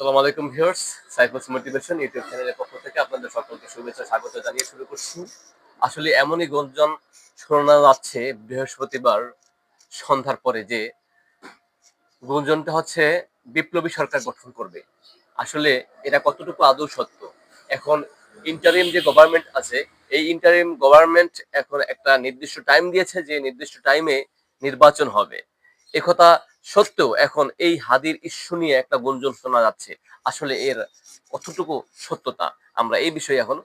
সালাম আলাইকুম viewers সাইফাস motivation YouTube চ্যানেলের পক্ষ থেকে আপনাদের সকলকে শুভেচ্ছা, স্বাগত জানিয়ে শুরু করছি। আসলে এমনই গুঞ্জন শোনা যাচ্ছে বৃহস্পতিবার সন্ধ্যার পরে যে গুঞ্জনটা হচ্ছে বিপ্লবী সরকার গঠন করবে। আসলে এটা কতটুকু আদৌ সত্য? এখন ইন্টারিম যে গভর্নমেন্ট আছে, এই ইন্টারিম গভর্নমেন্ট এখন একটা নির্দিষ্ট টাইম দিয়েছে যে নির্দিষ্ট টাইমে নির্বাচন হবে। একথা সত্ত্বেও এখন এই হাদির ইস্যু নিয়ে একটা গুঞ্জন শোনা যাচ্ছে। আসলে এর কতটুকু সত্যতা আমরা এই বিষয়ে এখন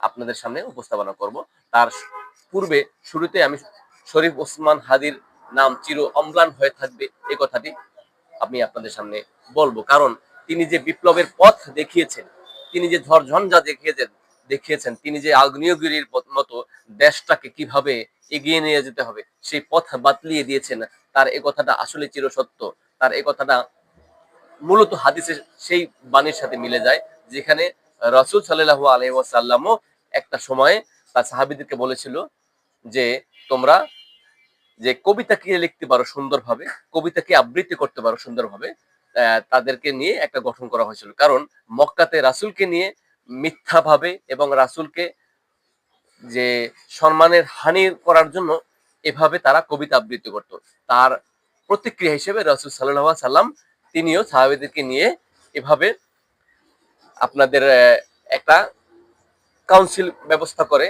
আপনাদের সামনে উপস্থাপনা করব। তার পূর্বে শুরুতে আমি শরীফ ওসমান হাদির নাম চির অম্লান হয়ে থাকবে এই কথাটি আমি আপনাদের সামনে বলব। কারণ তিনি যে বিপ্লবের পথ দেখিয়েছেন, তিনি যে ঝড়ঝঞ্ঝা দেখিয়েছেন দেখিয়েছেন, তিনি যে আগ্নেয়গিরির মতো দেশটাকে কীভাবে এগিয়ে নিয়ে যেতে হবে, সেই পথ বাতলিয়ে দিয়েছেন তার এই কথাটা আসলে চিরসত্য। তার এই কথাটা মূলত হাদিসের সেই বাণীর সাথে মিলে যায়, যেখানে রসুল সাল্লাহ আলহিসাল্লামও একটা সময়ে তার সাহাবিদেরকে বলেছিল যে, তোমরা যে কবিতা কি লিখতে পারো সুন্দরভাবে, কবিতাকে আবৃত্তি করতে পারো সুন্দরভাবে তাদেরকে নিয়ে একটা গঠন করা হয়েছিল। কারণ মক্কাতে রাসূলকে নিয়ে মিথ্যাভাবে এবং রাসূলকে যে সম্মানের হানি করার জন্য এভাবে তারা কবিতা আবৃত্তি করত। তার প্রতিক্রিয়া হিসেবে রাসূল সাল্লাহ সাল্লাম তিনিও সাহাবেদেরকে নিয়ে এভাবে আপনাদের একটা কাউন্সিল ব্যবস্থা করে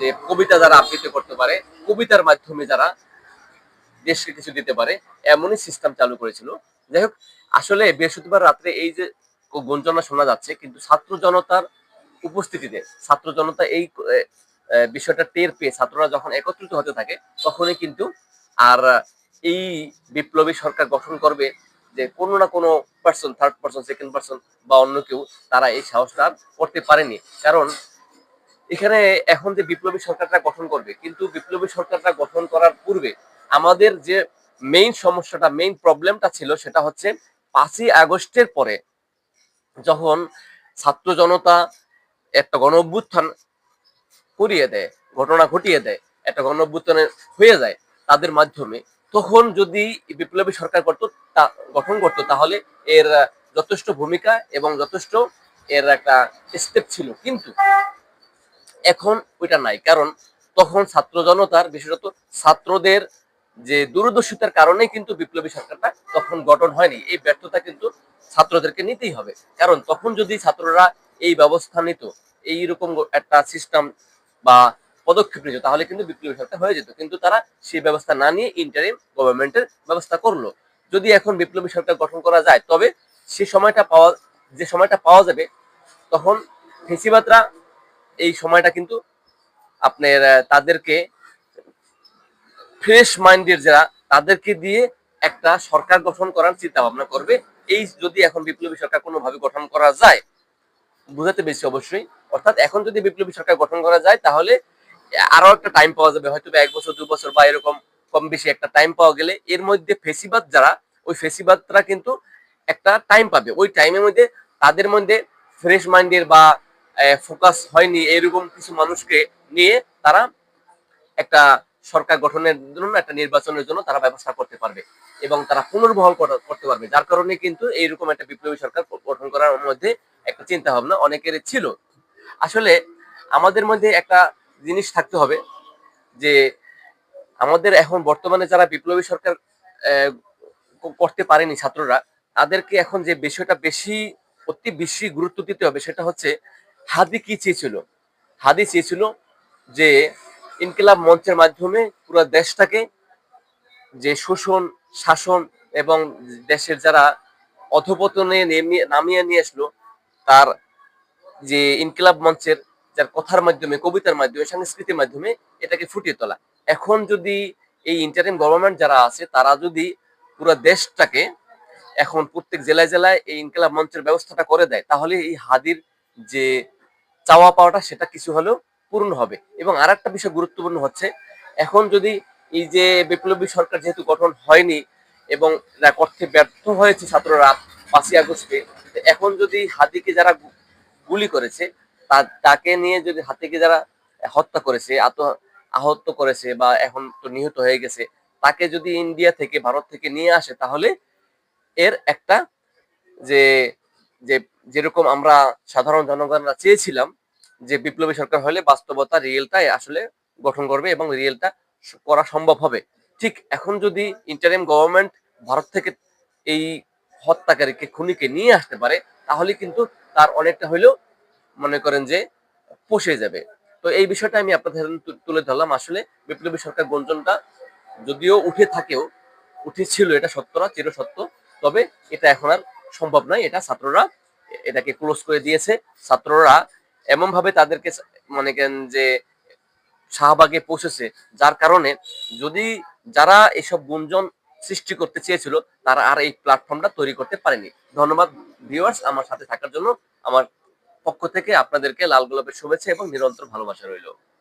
যে কবিতা যারা আবৃত্তি করতে পারে, কবিতার মাধ্যমে যারা দেশকে কিছু দিতে পারে, এমনই সিস্টেম চালু করেছিল। যাই হোক, আসলে বৃহস্পতিবার রাত্রে এই যে গুঞ্জনা শোনা যাচ্ছে, কিন্তু ছাত্র জনতার উপস্থিতিতে, ছাত্র জনতা এই বিষয়টা টের পেয়ে ছাত্ররা যখন একত্রিত হতে থাকে, তখনই কিন্তু আর এই বিপ্লবী সরকার গঠন করবে যে কোনো না কোনো person third person second person বা অন্য কেউ, তারা এই সাহসটা করতে পারেনি। কারণ এখানে এখন যে বিপ্লবী সরকারটা গঠন করবে, কিন্তু বিপ্লবী সরকারটা গঠন করার পূর্বে আমাদের যে মেইন সমস্যাটা মেইন প্রবলেমটা ছিল সেটা হচ্ছে পাঁচই আগস্টের পরে যখন ছাত্র জনতা একটা গণ অভ্যুত্থান করিয়ে দেয়, ঘটনা ঘটিয়ে দেয়, একটা গণ হয়ে যায় তাদের মাধ্যমে, তখন যদি বিপ্লবী সরকার করতো গঠন করতো, তাহলে এর যথেষ্ট ভূমিকা এবং যথেষ্ট এর একটা স্টেপ ছিল। কিন্তু এখন ওইটা নাই, কারণ তখন ছাত্র জনতার, বিশেষত ছাত্রদের যে দূরদর্শিতার কারণে কিন্তু বিপ্লবী সরকারটা তখন গঠন হয়নি। এই ব্যর্থতা কিন্তু ছাত্রদেরকে নিতেই হবে। কারণ তখন যদি ছাত্ররা এই ব্যবস্থা নিত, এইরকম একটা সিস্টেম বা পদক্ষেপ নিত তাহলে কিন্তু বিপ্লবী সরকার হয়ে যেত। কিন্তু তারা সেই ব্যবস্থা না নিয়ে ইন্টারিম গভর্নমেন্টের ব্যবস্থা করল। যদি এখন বিপ্লবী সরকার গঠন করা যায়, তবে সে সময়টা পাওয়া, যে সময়টা পাওয়া যাবে, তখন ফেসিবাদরা এই সময়টা কিন্তু আপনার তাদেরকে ফ্রেশ মাইন্ডের যারা, তাদেরকে দিয়ে একটা সরকার গঠন করার চিন্তা ভাবনা করবে। এই যদি এখন বিপ্লবী সরকার কোনোভাবে গঠন করা যায় বুঝাতে বেশি অবশ্যই। অর্থাৎ এখন যদি বিপ্লবী সরকার গঠন করা যায়, তাহলে আরও একটা টাইম পাওয়া যাবে। হয়তো এক বছর, দু বছর বা এরকম কম বেশি একটা টাইম পাওয়া গেলে এর মধ্যে ফেসিবাদ যারা, ওই ফেসিবাদরা কিন্তু একটা টাইম পাবে। ওই টাইমের মধ্যে তাদের মধ্যে ফ্রেশ মাইন্ডের বা ফোকাস হয়নি এরকম কিছু মানুষকে নিয়ে তারা একটা সরকার গঠনের জন্য, একটা নির্বাচনের জন্য তারা ব্যবস্থা করতে পারবে এবং তারা পুনর্বহল করতে পারবে। যার কারণে কিন্তু এইরকম একটা বিপ্লবী সরকার গঠন করার মধ্যে একটা চিন্তা ভাবনা অনেকের ছিল। আসলে আমাদের মধ্যে একটা জিনিস থাকতে হবে যে আমাদের এখন বর্তমানে যারা বিপ্লবী সরকার করতে পারেনি ছাত্ররা, তাদেরকে এখন যে বিষয়টা বেশি, অতি বেশি গুরুত্ব দিতে হবে সেটা হচ্ছে হাদি কি চেয়েছিল? হাদি চেয়েছিল যে ইনকিলাব মঞ্চের মাধ্যমে পুরো দেশটাকে যে শোষণ, শাসন এবং দেশের যারা অধপতনে নেমে- নামিয়ে নিয়ে আসলো তার যে ইনকিলাব মঞ্চের যার কথার মাধ্যমে, কবিতার মাধ্যমে, সংস্কৃতির মাধ্যমে এটাকে ফুটিয়ে তোলা। এখন যদি এই ইন্টারিম গভর্নমেন্ট যারা আছে, তারা যদি পুরো দেশটাকে এখন প্রত্যেক জেলায় জেলায় এই ইনকিলাব মঞ্চের ব্যবস্থাটা করে দেয়, তাহলে এই হাদির যে চাওয়া পাওয়াটা সেটা কিছু হলেও পূর্ণ হবে। এবং আর একটা বিষয় গুরুত্বপূর্ণ হচ্ছে, এখন যদি এই যে বিপ্লবী সরকার যেহেতু গঠন হয়নি এবং করতে ব্যর্থ হয়েছে ছাত্ররা পাঁচই আগস্টে এখন যদি হাদিকে যারা গুলি করেছে তাকে নিয়ে যদি হাতিকে যারা হত্যা করেছে আত আহত করেছে বা এখন তো নিহত হয়ে গেছে, তাকে যদি ইন্ডিয়া থেকে, ভারত থেকে নিয়ে আসে, তাহলে এর একটা যে যে যেরকম আমরা সাধারণ জনগণরা চেয়েছিলাম যে বিপ্লবী সরকার হলে বাস্তবতা রিয়েলটাই আসলে গঠন করবে এবং রিয়েলটা করা সম্ভব হবে। ঠিক এখন যদি ইন্টারিম গভর্নমেন্ট ভারত থেকে এই হত্যাকারীকে খুনিকে নিয়ে আসতে পারে, তাহলে কিন্তু তার অনেকটা হলেও মনে করেন যে পোষে যাবে। তো এই বিষয়টা আমি আপনাদের তুলে ধরলাম। আসলে বিপ্লবী সরকার গুঞ্জনটা যদিও উঠে থাকেও, উঠেছিল, এটা সত্যরা চির সত্য। তবে এটা এখন আর সম্ভব নয়। এটা ছাত্ররা এটাকে ক্লোজ করে দিয়েছে। ছাত্ররা এমন ভাবে তাদেরকে মনে করেন যে শাহবাগে পৌঁছেছে, যার কারণে যদি যারা এসব গুঞ্জন সৃষ্টি করতে চেয়েছিল, তারা আর এই প্ল্যাটফর্মটা তৈরি করতে পারেনি। ধন্যবাদ ভিউয়ার্স আমার সাথে থাকার জন্য। আমার পক্ষ থেকে আপনাদেরকে লাল গোলাপের শুভেচ্ছা এবং নিরন্তর ভালোবাসা রইল।